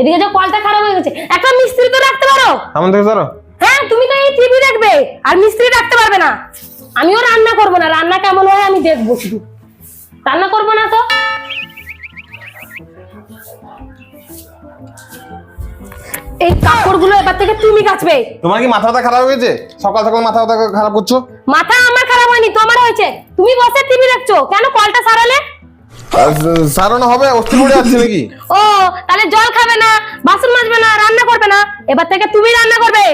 এদিকে যে কলটা খারাপ হয়ে গেছে। একটা মিস্ত্রি তো রাখতে পারো। আমার থেকে ধরো হ্যাঁ তুমি তো এই টিভি দেখবে আর মিস্ত্রি রাখতে পারবে না। আমিও রান্না করব না রান্না কেমন হয় আমি দেখব শুধু। রান্না করব না তো। এই কাপড়গুলো এবার থেকে তুমি কাচবে। তোমার কি মাথা ব্যথা খারাপ হয়েছে? সকাল সকাল মাথা ব্যথা খারাপ করছ? মাথা আমার খারাপ হয়নি তোমার হয়েছে। তুমি বসে টিভি দেখছ কেন কলটা সারালে? সারানো হবে অস্থি পড়ে যাচ্ছে নাকি? ও তাহলে জল খাবে না বাসন মাজবে না রান্না করবে না এবার থেকে তুমি রান্না করবে।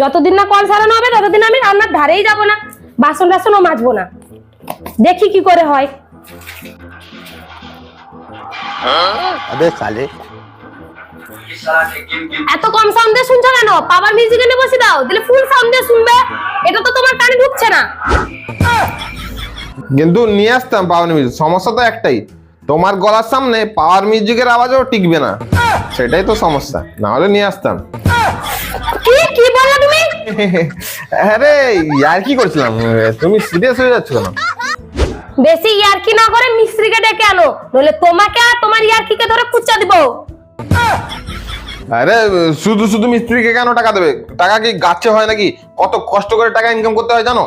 যতদিন না কল সারানো হবে ততদিন আমি রান্নার ধারেই যাব না বাসন টাসনও মাজবো না। দেখি কি করে হয়। আবে এত কম সাউন্ড দিয়ে শুনছো কেন? পাওয়ার মিউজিক এনে বসে দাও দিলে ফুল সাউন্ড দিয়ে শুনবে এটা তো তোমার কানে ঢুকছে না। কিন্তু নিয়ে আসতাম পাওয়ার মিউজিক সমস্যা তো একটাই তোমার গলার সামনে পাওয়ার মিউজিকের আওয়াজও টিকবে না। সেটাই তো সমস্যা না হলে নিয়ে আসতাম কি কি বলল তুমি? আরে ইয়ার কি করছিলাম? তুমি সিরিয়াস হয়ে যাচ্ছ কেন? বেশি ইয়ারকি না করে মিস্ত্রিকে ডেকে আনো নইলে তোমাকে আর তোমার ইয়ারকিকে ধরে কুচ্চা দিব? আরে শুধু শুধু মিস্ত্রিকে কেন টাকা দেবে? টাকা কি গাছে হয় নাকি? কত কষ্ট করে টাকা ইনকাম করতে হয় জানো?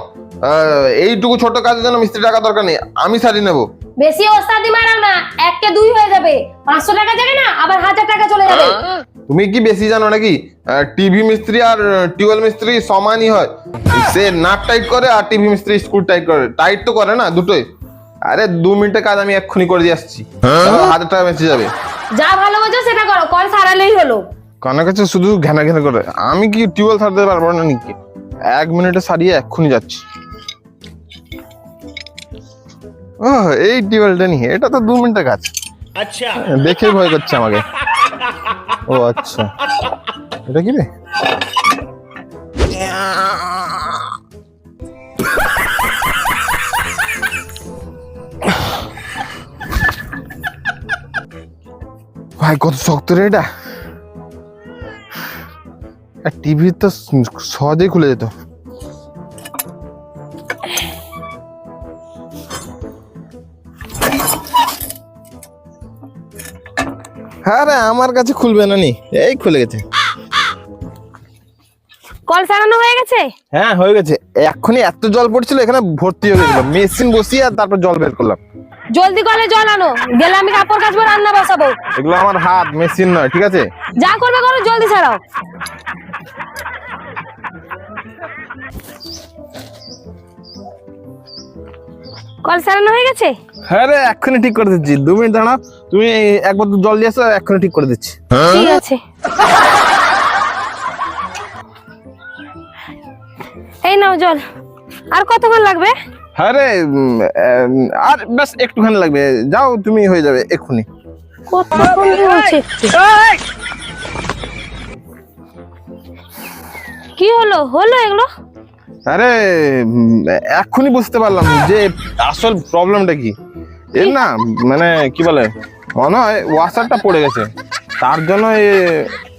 এইটুকু ছোট কাজের জন্য মিস্ত্রি টাকা দরকার নেই আমি সারিয়ে নেব। বেশি ওস্তাদি মারাও না একটা দুই হয়ে যাবে। পাঁচশো টাকা যাবে না আবার হাজার টাকা চলে যাবে। তুমি কি বেশি জানো নাকি? টিভি মিস্ত্রি আর টিউবওয়েল মিস্ত্রি সমানই হয়। সে নাট টাইট করে আর টিভি মিস্ত্রি স্ক্রু টাইট করে। টাইট তো করে না দুটোই। আরে দু মিনিটের কাজ আমি এক্ষুনি করে দিয়ে আসছি। তাহলে হাজার টাকা বেঁচে যাবে। যা ভালো বোঝো সেটা করো কল সারালেই হলো। কানা কাছে শুধু ঘেনা ঘেনা করে। আমি কি টিউবওয়েল সারতে পারব না নাকি? এক মিনিটে সারিয়ে এক্ষুনি যাচ্ছি। ও এই নিয়ে। এটা তো দু মিনিটের কাজ। আচ্ছা। দেখে ভয় করছে আমাকে। ও আচ্ছা। এটা কি রে? ভাই কত শক্ত রে এটা। টিভি তো সহজেই খুলে যেত। হ্যাঁ রে আমার কাছে খুলবে না নি। এই খুলে গেছে। কল সারানো হয়ে গেছে? হ্যাঁ হয়ে গেছে। এক্ষুনি এত জল পড়ছিল এখানে ভর্তি হয়ে গেছিল। মেশিন বসিয়ে আর তারপর জল বের করলাম। জলদি কলে জল আনো। গেলে আমি কাপড় কাচবো রান্না বসাবো। এগুলো আমার হাত মেশিন নয় ঠিক আছে? যা করবে করো জলদি ছাড়াও। কল সারানো হয়ে গেছে? হ্যাঁ রে এক্ষুনি ঠিক করে দিচ্ছি। দু মিনিট দাঁড়াও। তুমি একবার তো জল দিয়ে আসো এক্ষুনি ঠিক করে দিচ্ছি। ঠিক আছে। এই নাও জল। আর কতক্ষণ লাগবে? হ্যাঁ রে আর ব্যাস একটুখানি লাগবে। যাও তুমি হয়ে যাবে এক্ষুনি। কতক্ষণ কি হলো? হলো এগুলো? আরে উম, এক্ষুনি বুঝতে পারলাম যে আসল প্রবলেমটা কি। এর না মানে কি বলে? মনে হয় ওয়াশারটা পড়ে গেছে। তার জন্য এ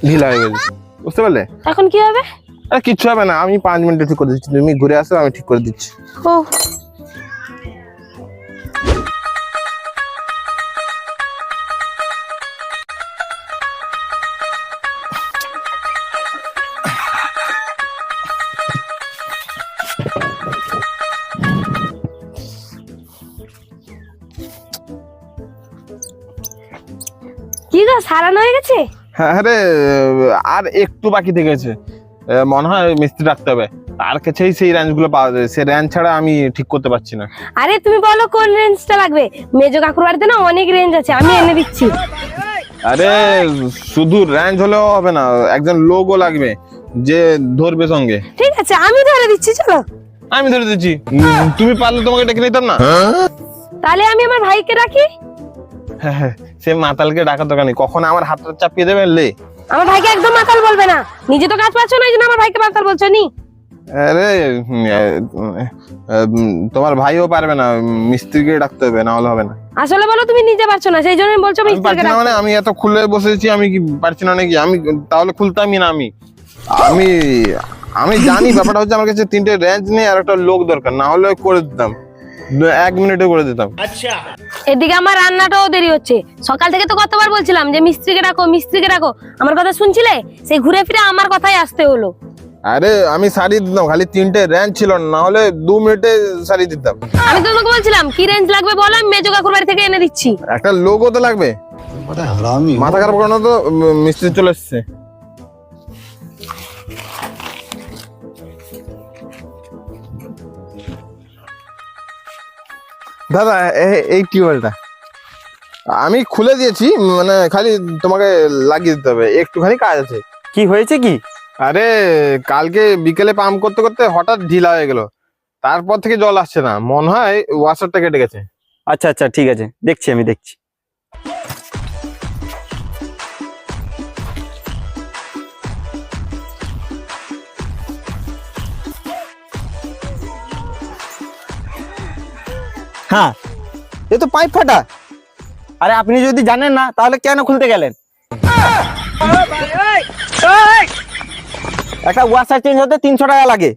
ঢিলা হয়ে গেছে। বুঝতে পারলে? এখন কি হবে? আরে কিচ্ছু হবে না। আমি পাঁচ মিনিটে ঠিক করে দিচ্ছি। তুমি ঘুরে আসো আমি ঠিক করে দিচ্ছি। ও। গো সারানো হয়ে গেছে? হ্যাঁ রে আর একটু বাকি থেকে গেছে। মনে হয় মিস্ত্রি রাখতে হবে। তার কাছেই সেই রেঞ্জগুলো পাওয়া যায়। সে রেঞ্জ ছাড়া আমি ঠিক করতে পারছি না। আরে তুমি বলো কোন রেঞ্জটা লাগবে? মেজো কাকুর বাড়িতে না অনেক রেঞ্জ আছে আমি এনে দিচ্ছি। আরে শুধু রেঞ্জ হলেও হবে না একজন লোকও লাগবে যে ধরবে সঙ্গে। ঠিক আছে আমি ধরে দিচ্ছি চলো। আমি ধরে দিচ্ছি। তুমি পারলে তোমাকে ডেকে নিতাম না। তাহলে আমি আমার ভাইকে রাখি? হ্যাঁ, হ্যাঁ, সে মাতালকে ডাকার দোকানে কখন আমার হাতটা চাপিয়ে দেবে? লে। আমার ভাইকে একদম মাতাল বলবে না। নিজে তো কাজ পাচ্ছ না এই জন্য আমার ভাইকে মাতাল বলছো নি? আরে তোমার ভাইও পারবে না মিস্ত্রিকে ডাকতে হবে না হলে হবে না। আসলে বলো তুমি নিজে পারছ না সেই জন্য বলছো মিস্ত্রিকে না মানে আমি এত খুলে বসেছি আমি কি পারছি না নাকি? আমি তাহলে খুলতামই না আমি। আমি আমি জানি ব্যাপারটা হচ্ছে আমার কাছে তিনটে রেঞ্জ নেই আর একটা লোক দরকার না হলে করে দিতাম। এক মিনিটে করে দিতাম। আচ্ছা। এদিকে আমার রান্নাটাও দেরি হচ্ছে। সকাল থেকে তো কতবার বলছিলাম যে মিস্ত্রিকে রাখো মিস্ত্রিকে রাখো আমার কথা শুনছিলে? সেই ঘুরে ফিরে আমার কথাই আসতে হলো। আরে আমি সারিয়ে দিতাম খালি তিনটে রেঞ্জ ছিল না হলে দু মিনিটে সারিয়ে দিতাম। আমি তো তোমাকে বলছিলাম কি রেঞ্জ লাগবে বলো? আমি মেজো কাকুর বাড়ি থেকে এনে দিচ্ছি। একটা লোগো তো লাগবে। মাথা খারাপ করানো তো মিস্ত্রি চলে এসছে। দাদা এই টিউবওয়েলটা। আমি খুলে দিয়েছি মানে খালি তোমাকে লাগিয়ে দিতে হবে একটুখানি কাজ আছে। কি হয়েছে কি? আরে কালকে বিকেলে পাম্প করতে করতে হঠাৎ ঢিলা হয়ে গেল। তারপর থেকে জল আসছে না মনে হয় ওয়াশারটা কেটে গেছে। আচ্ছা আচ্ছা ঠিক আছে দেখছি আমি দেখছি। হ্যাঁ এ তো পাইপ ফাটা। আরে আপনি যদি জানেন না তাহলে কেন খুলতে গেলেন? একটা ওয়াশার চেঞ্জ হতে তিনশো টাকা লাগে।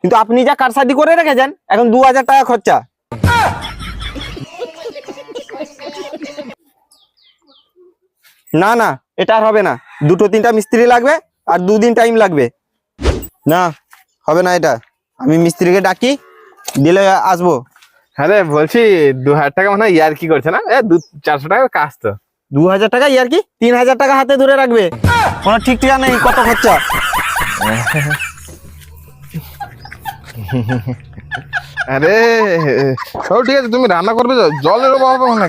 কিন্তু আপনি যা কারসাদি করে রেখেছেন এখন দু হাজার টাকা খরচা। না না এটা আর হবে না। দুটো তিনটা মিস্ত্রি লাগবে আর দুদিন টাইম লাগবে। না হবে না এটা। আমি মিস্ত্রিকে ডাকি দিলে আসব। হ্যাঁ রে বলছি দু হাজার টাকা মনে হয় ইয়ার কি করছে না? এ দু চারশো টাকার কাজ তো। দু হাজার টাকা ইয়ার কি? তিন হাজার টাকা হাতে ধরে রাখবে? কোনো ঠিক ঠিকা নেই কত খরচা? আরে সব ঠিক আছে তুমি রান্না করবে? জলের অভাব হবে না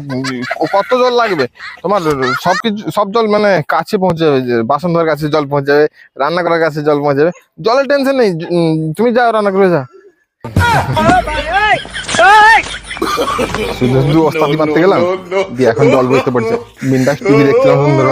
কত জল লাগবে? তোমার সবকিছু সব জল মানে কাছে পৌঁছে যাবে বাসন ধোয়ার কাছে জল পৌঁছে যাবে রান্না করার কাছে জল পৌঁছে যাবে। জলের টেনশন নেই তুমি যাও রান্না করে যাও। শুধু শুধু ওস্তাদি মারতে গেলাম? দিয়ে এখন জল বুঝতে পারছে। বিন্দাস টিভি দেখছিলাম সুন্দর